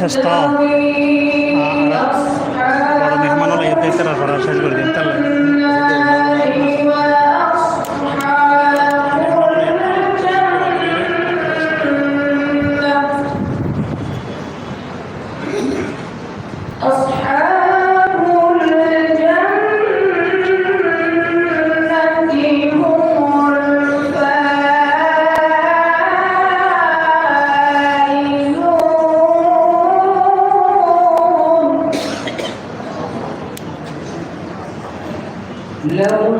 শেষ তো আর বড় মেহমান হলে এতে তারা শেষ করে দিন তাহলে Vamos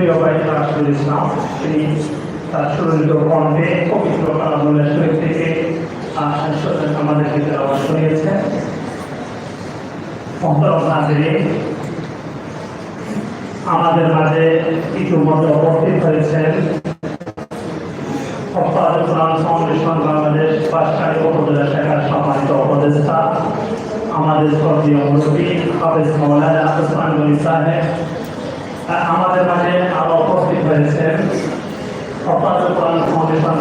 প্রিয় ভাই রাসুল ইসলাম তিনি তার সুরঞ্জিত কণ্ঠে পবিত্র কালামুল্লাহ শরীফ থেকে আমাদেরকে তেলাওয়াত শুনিয়েছেন আমাদের মাঝে ইতিমধ্যে উপস্থিত হয়েছেন ফাউন্ডেশন বাংলাদেশ বাসকারী উপজেলা শাখার সম্মানিত উপদেষ্টা আমাদের স্বর্গীয় মুরব্বী হাফেজ মৌলানা ওসমান গনি সাহেব আমাদের মাঝে আরও উপস্থিত হয়েছেন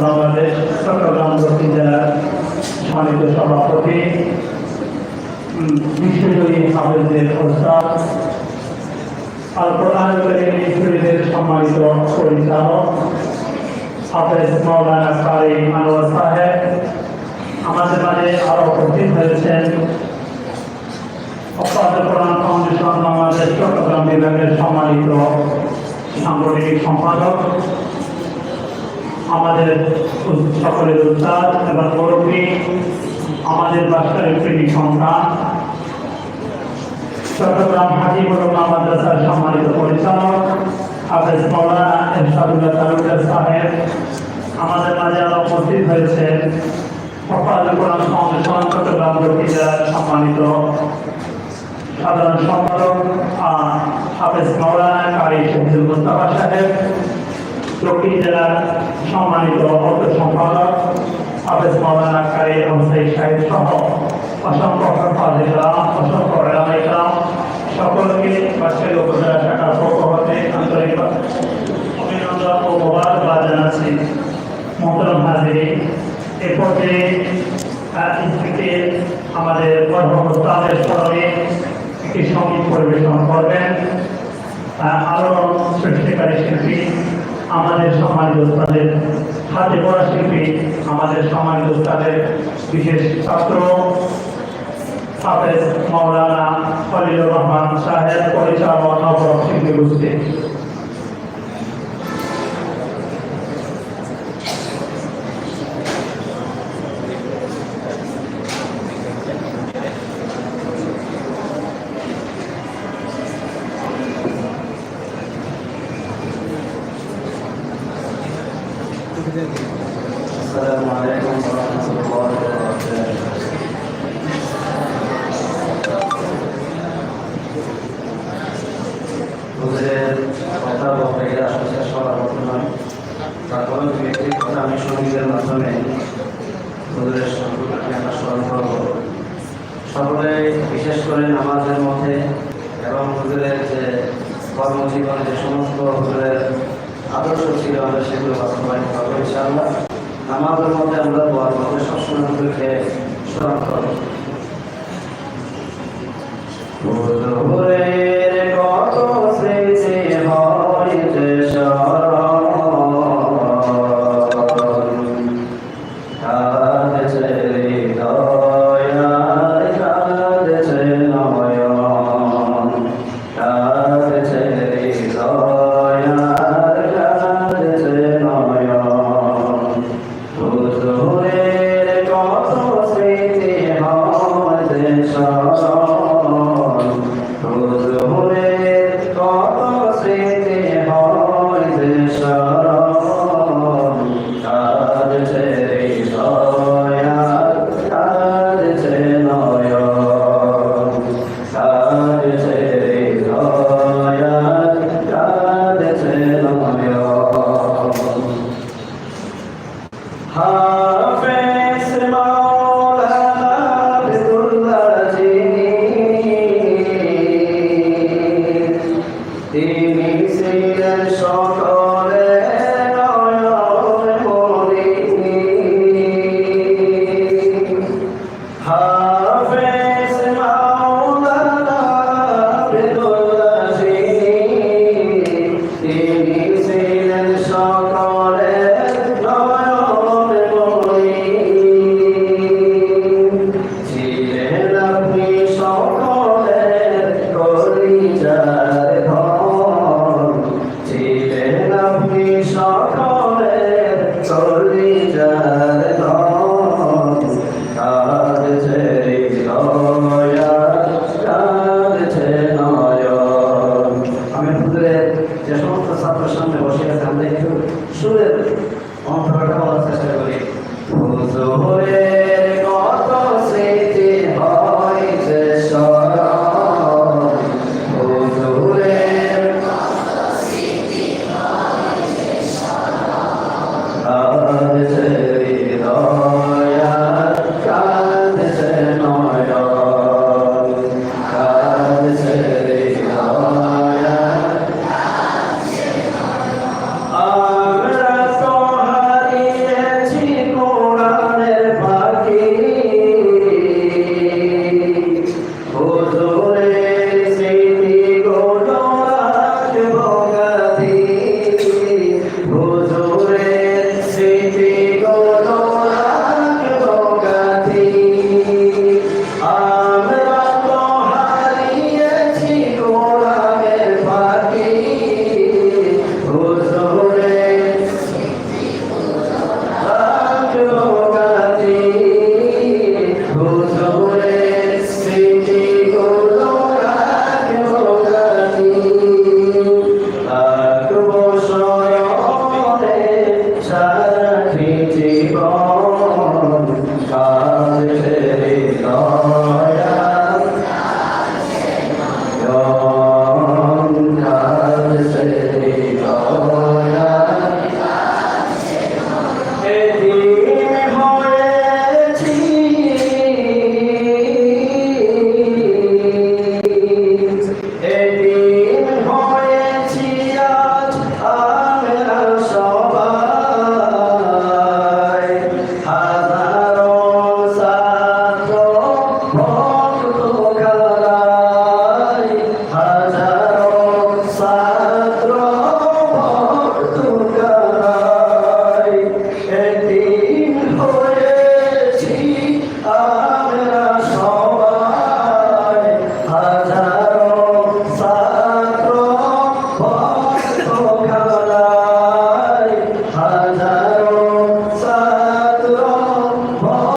বাংলাদেশ, চট্টগ্রাম দক্ষিণ জেলার সম্মানিত সভাপতি বিশ্বজয়ী হাফেজদের প্রস্তাব আল কোরআন শরীফের সম্মানিত পরিচালক, হাফেজ মৌলানা কারি আনোয়ার সাহেব, আমাদের মাঝে আরও উপস্থিত হয়েছেন অপাত কোরআন ফাউন্ডেশন বাংলাদেশ চট্টগ্রাম বিভাগের সম্মানিত সাংগঠনিক সম্পাদক, আমাদের সকলের উদ্ধার এবং মুরব্বী, আমাদের বাস্তবের প্রেমিক সন্তান, চট্টগ্রাম হাজিবুল্লাহ মাদ্রাসার সম্মানিত পরিচালক হাফেজ মৌলানা এরশাদুল্লাহ তালুকদার সাহেব। আমাদের মাঝে আরও উপস্থিত হয়েছেন সফাজুল কোরআন ফাউন্ডেশন চট্টগ্রাম দক্ষিণ জেলার সম্মানিত সাধারণ সম্পাদক আহ, হাফেজ মৌলানা কারি শহীদুল মুস্তাফা সাহেব দক্ষিণ জেলার সম্মানিত অর্থ সম্পাদক, হাফেজ মৌলানা কারি অবসায়ী সাহেব সহ অসংখ্য ফাজিলা অসংখ্য এলামাইকরাম সকলকে বাসের উপজেলা শাখার পক্ষ হতে আন্তরিক অভিনন্দন ও মোবারকবাদ জানাচ্ছি। মোহতরম হাজিরি এ পর্যায়ে থেকে আমাদের গর্ভবস্থাদের স্মরণে একটি সংগীত পরিবেশন করবেন। আলোড়ন সৃষ্টিকারী শিল্পী আমাদের সমাজ উস্তাদের হাতে পড়া শিল্পী, আমাদের সমাজ উস্তাদের বিশেষ ছাত্র, হাফেজ মৌলানা খলিলুর রহমান সাহেব, পরিচালক শিল্পী গোষ্ঠী তারপরে ব্যক্তির কথা আমি সঙ্গীতের মাধ্যমে হুজুরের সম্পর্কে আমরা স্মরণ করব। সকলে বিশেষ করে নামাজের মধ্যে এবং হুজুরের যে কর্মজীবনে যে সমস্ত হুজুরের আদর্শ ছিল আমরা সেগুলো বাস্তবায়ন করব ইনশাআল্লাহ। আমাদের মধ্যে আমরা দোয়া করব সবসময় আমাদেরকে স্মরণ করব। 아.